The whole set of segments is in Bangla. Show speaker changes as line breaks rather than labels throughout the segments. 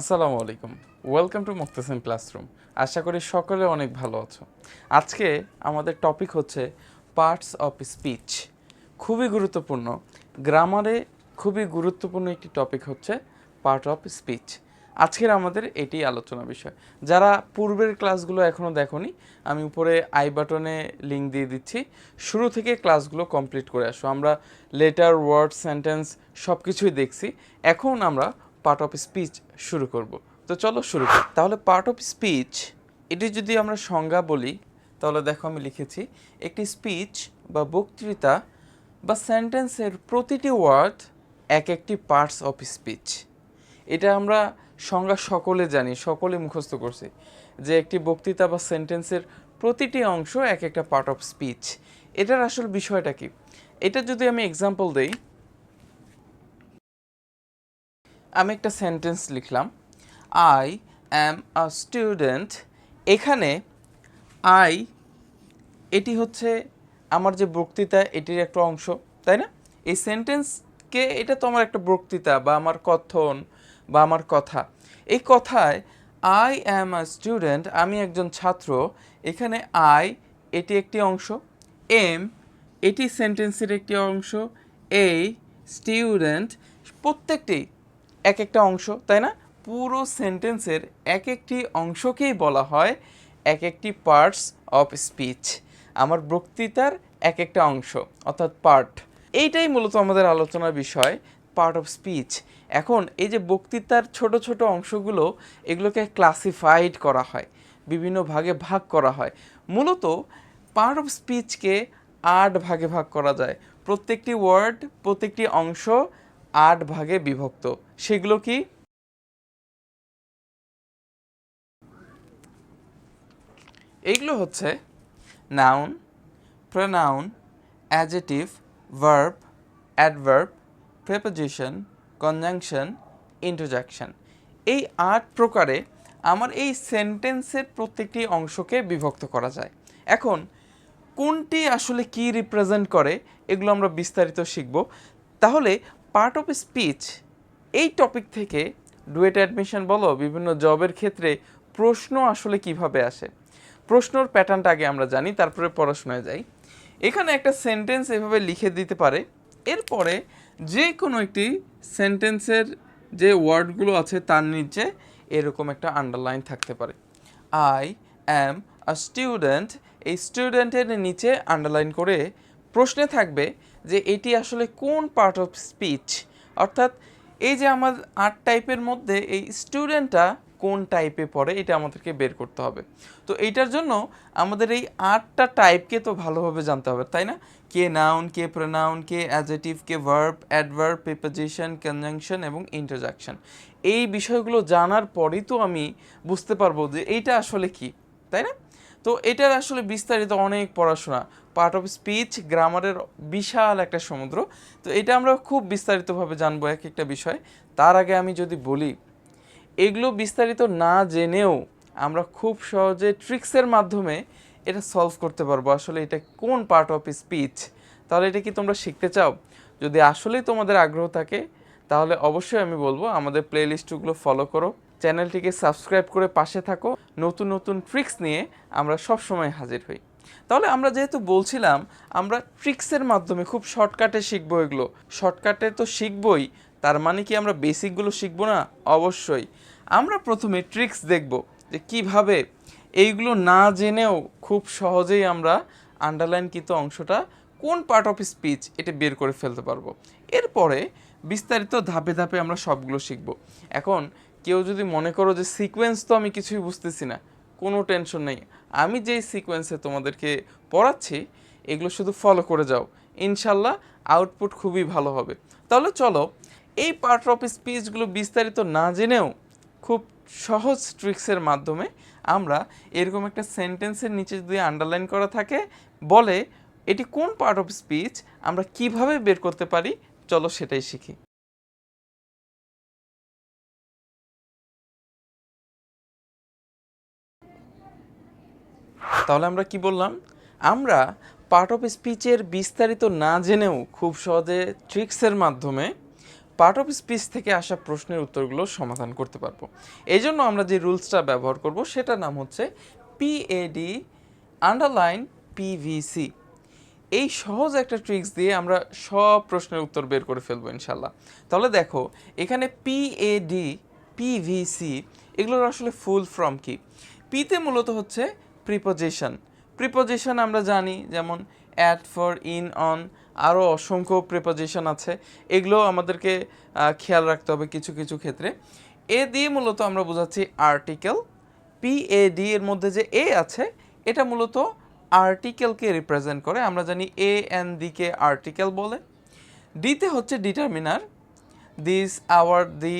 আসসালামু আলাইকুম। ওয়েলকাম টু মুক্তাসিম ক্লাসরুম আশা করি সকলে অনেক ভালো আছো। আজকে আমাদের টপিক হচ্ছে পার্টস অফ স্পিচ খুবই গুরুত্বপূর্ণ। গ্রামারে খুবই গুরুত্বপূর্ণ একটি টপিক হচ্ছে পার্ট অফ স্পিচ আজকের আমাদের এটি আলোচনা বিষয়। যারা পূর্বের ক্লাসগুলো এখনও দেখোনি, আমি উপরে আই বাটনে লিঙ্ক দিয়ে দিচ্ছি। শুরু থেকে ক্লাসগুলো কমপ্লিট করে আসো। আমরা লেটার ওয়ার্ড সেন্টেন্স সব কিছুই দেখছি। এখন আমরা পার্ট অফ স্পিচ শুরু করব। তো চলো শুরু করি। তাহলে পার্ট অফ স্পিচ এটি যদি আমরা সংজ্ঞা বলি, তাহলে দেখো আমি লিখেছি, একটি স্পিচ বা বক্তৃতা বা সেন্টেন্সের প্রতিটি ওয়ার্ড এক একটি পার্টস অফ স্পিচ এটা আমরা সংজ্ঞা সকলে জানি সকলে মুখস্থ করছি যে একটি বক্তৃতা বা সেন্টেন্সের প্রতিটি অংশ এক একটা পার্ট অফ স্পিচ এটার আসল বিষয়টা কি? এটা যদি আমি এক্সাম্পল দেই আমি একটা সেন্টেন্স লিখলাম। আই অ্যাম আ স্টুডেন্ট এখানে আই এটি হচ্ছে আমার যে বক্তৃতা, এটির একটা অংশ, তাই না? এই সেন্টেন্সকে এটা তো আমার একটা বক্তৃতা বা আমার কথন বা আমার কথা। এই কথায় আই অ্যাম আ স্টুডেন্ট আমি একজন ছাত্র, এখানে আই এটি একটি অংশ। এম এটি সেন্টেন্সের একটি অংশ। এই স্টুডেন্ট প্রত্যেকটি এক একটা অংশ, তাই না? পুরো সেন্টেন্সের এক একটি অংশকেই বলা হয় এক একটি পার্টস অফ স্পিচ আমার বক্তৃতার এক একটা অংশ, অর্থাৎ পার্ট এইটাই মূলত আমাদের আলোচনার বিষয় পার্ট অফ স্পিচ এখন এই যে বক্তৃতার ছোট ছোট অংশগুলো, এগুলোকে ক্লাসিফাইড করা হয়, বিভিন্ন ভাগে ভাগ করা হয়। মূলত পার্ট অফ স্পিচকে আট ভাগে ভাগ করা যায়। প্রত্যেকটি ওয়ার্ড প্রত্যেকটি অংশ আট ভাগে বিভক্ত। সেগুলো কি? এইগুলো হচ্ছে noun pronoun adjective verb adverb preposition conjunction interjection এই আট প্রকারে আমার এই সেন্টেন্সের প্রত্যেকটি অংশকে বিভক্ত করা যায়। এখন, কোনটি আসলে কি রিপ্রেজেন্ট করে, এগুলো আমরা বিস্তারিত শিখব। তাহলে পার্ট অফ স্পিচ এই টপিক থেকে ডুয়েট অ্যাডমিশন বলো, বিভিন্ন জবের ক্ষেত্রে প্রশ্ন আসলে কীভাবে আসে? প্রশ্নর প্যাটার্নটা আগে আমরা জানি, তারপরে পড়াশোনায় যাই। এখানে একটা সেন্টেন্স এভাবে লিখে দিতে পারে। এরপরে যে কোনো একটি সেন্টেন্সের যে ওয়ার্ডগুলো আছে তার নিচে এরকম একটা আন্ডারলাইন থাকতে পারে। আই অ্যাম আ স্টুডেন্ট এই স্টুডেন্টের নিচে আন্ডারলাইন করে প্রশ্নে থাকবে যে এটি আসলে কোন পার্ট অফ স্পিচ অর্থাৎ এই যে আমার আর্ট টাইপের মধ্যে এই স্টুডেন্টটা কোন টাইপে পড়ে, এটা আমাদেরকে বের করতে হবে। তো এইটার জন্য আমাদের এই আটটা টাইপকে তো ভালোভাবে জানতে হবে, তাই না? কে নাউন কে প্রোনাউন কে অ্যাজেটিভ কে ভার্ব অ্যাডভার্ব প্রিপোজিশন কনজাংশন এবং ইন্টারজাকশন এই বিষয়গুলো জানার পরেই তো আমি বুঝতে পারব যে এইটা আসলে কি, তাই না? তো এটার আসলে বিস্তারিত অনেক পড়াশোনা। পার্ট অফ স্পিচ গ্রামারের বিশাল একটা সমুদ্র। তো এটা আমরা খুব বিস্তারিতভাবে জানব এক একটা বিষয়। তার আগে আমি যদি বলি, এগুলো বিস্তারিত না জেনেও আমরা খুব সহজে ট্রিক্সের মাধ্যমে এটা সলভ করতে পারব। আসলে এটা কোন পার্ট অফ স্পিচ তাহলে এটা কি তোমরা শিখতে চাও? যদি আসলেই তোমাদের আগ্রহ থাকে, তাহলে অবশ্যই আমি বলব আমাদের প্লেলিস্টগুলো ফলো করো। চ্যানেলটিকে সাবস্ক্রাইব করে পাশে থাকো। নতুন নতুন ট্রিক্স নিয়ে আমরা সব সময় হাজির হই। তাহলে আমরা যেহেতু বলছিলাম, আমরা ট্রিক্সের মাধ্যমে খুব শর্টকাটে শিখব এগুলো। শর্টকাটে তো শিখবই, তার মানে কি আমরা বেসিকগুলো শিখব না? অবশ্যই। আমরা প্রথমে ট্রিক্স দেখব যে কীভাবে এইগুলো না জেনেও খুব সহজেই আমরা আন্ডারলাইনকৃত অংশটা কোন পার্ট অফ স্পিচ এটা বের করে ফেলতে পারব। এরপরে বিস্তারিত ধাপে ধাপে আমরা সবগুলো শিখব। এখন কেউ যদি মনে করো যে সিকোয়েন্স তো আমি কিছুই বুঝতেছি না, কোনো টেনশন নেই। আমি যেই সিকোয়েন্সে তোমাদেরকে পড়াচ্ছি, এগুলো শুধু ফলো করে যাও। ইনশাল্লাহ আউটপুট খুবই ভালো হবে। তাহলে চলো, এই পার্ট অফ স্পিচগুলো বিস্তারিত না জেনেও খুব সহজ ট্রিক্সের মাধ্যমে আমরা এরকম একটা সেন্টেন্সের নিচে যদি আন্ডারলাইন করা থাকে, বলে এটি কোন পার্ট অফ স্পিচ আমরা কীভাবে বের করতে পারি, চলো সেটাই শিখি। তাহলে আমরা কি বললাম? আমরা পার্ট অফ স্পিচের বিস্তারিত না জেনেও খুব সহজে ট্রিক্সের মাধ্যমে পার্ট অফ স্পিচ থেকে আসা প্রশ্নের উত্তরগুলো সমাধান করতে পারব। এই জন্য আমরা যে রুলসটা ব্যবহার করব, সেটার নাম হচ্ছে পিএডি আন্ডারলাইন পিভিসি এই সহজ একটা ট্রিক্স দিয়ে আমরা সব প্রশ্নের উত্তর বের করে ফেলব ইনশাল্লাহ তাহলে দেখো, এখানে পিএডি পিভিসি এগুলোর আসলে ফুল ফর্ম কি? পিতে মূলত হচ্ছে প্রিপোজিশন প্রিপোজিশন আমরা জানি, যেমন অ্যাট ফর ইন অন আরও অসংখ্য প্রিপোজিশন আছে। এগুলো আমাদেরকে খেয়াল রাখতে হবে কিছু কিছু ক্ষেত্রে। এ দিয়ে মূলত আমরা বোঝাচ্ছি আর্টিকেল পিএডি এর মধ্যে যে এ আছে, এটা মূলত আর্টিকেলকে রিপ্রেজেন্ট করে। আমরা জানি এ এন দিকে আর্টিকেল বলে। ডিতে হচ্ছে ডিটারমিনার দিস আওয়ার দি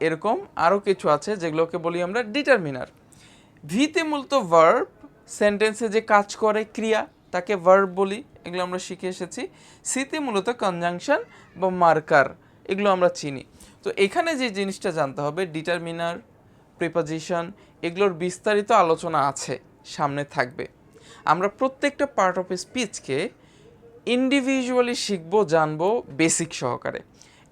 এরকম আরও কিছু আছে যেগুলোকে বলি আমরা ডিটারমিনার ভিতে মূলত ভার্ব সেন্টেন্সে যে কাজ করে ক্রিয়া, তাকে ভার্ব বলি, এগুলো আমরা শিখে এসেছি। সিতে মূলত কনজাংশন বা মার্কার এগুলো আমরা চিনি। তো এখানে যে জিনিসটা জানতে হবে ডিটারমিনার প্রিপোজিশন এগুলোর বিস্তারিত আলোচনা আছে, সামনে থাকবে। আমরা প্রত্যেকটা পার্ট অফ স্পিচকে ইন্ডিভিজুয়ালি শিখব, জানব বেসিক সহকারে।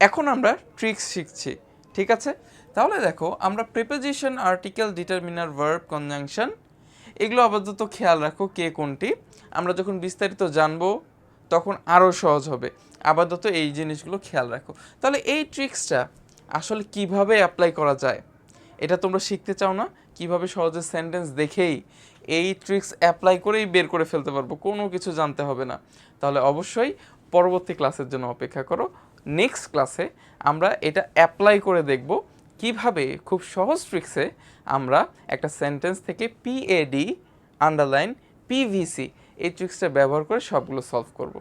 এখন আমরা ট্রিক্স শিখছি, ঠিক আছে? তাহলে দেখো, আমরা preposition article determiner verb conjunction এগুলো আপাতত খেয়াল রাখো কে কোনটি। আমরা যখন বিস্তারিত জানব, তখন আরও সহজ হবে। আপাতত এই জিনিসগুলো খেয়াল রাখো। তাহলে এই ট্রিক্সটা আসলে কীভাবে অ্যাপ্লাই করা যায়, এটা তোমরা শিখতে চাও না? কীভাবে সহজে সেন্টেন্স দেখেই এই ট্রিক্স অ্যাপ্লাই করেই বের করে ফেলতে পারব? কোনো কিছু জানতে হবে না। তাহলে অবশ্যই পরবর্তী ক্লাসের জন্য অপেক্ষা করো। নেক্সট ক্লাসে আমরা এটা অ্যাপ্লাই করে দেখব কীভাবে খুব সহজ ট্রিক্সে আমরা একটা সেন্টেন্স থেকে পিএডি আন্ডারলাইন পিভিসি এই ট্রিক্সটা ব্যবহার করে সবগুলো সলভ করব।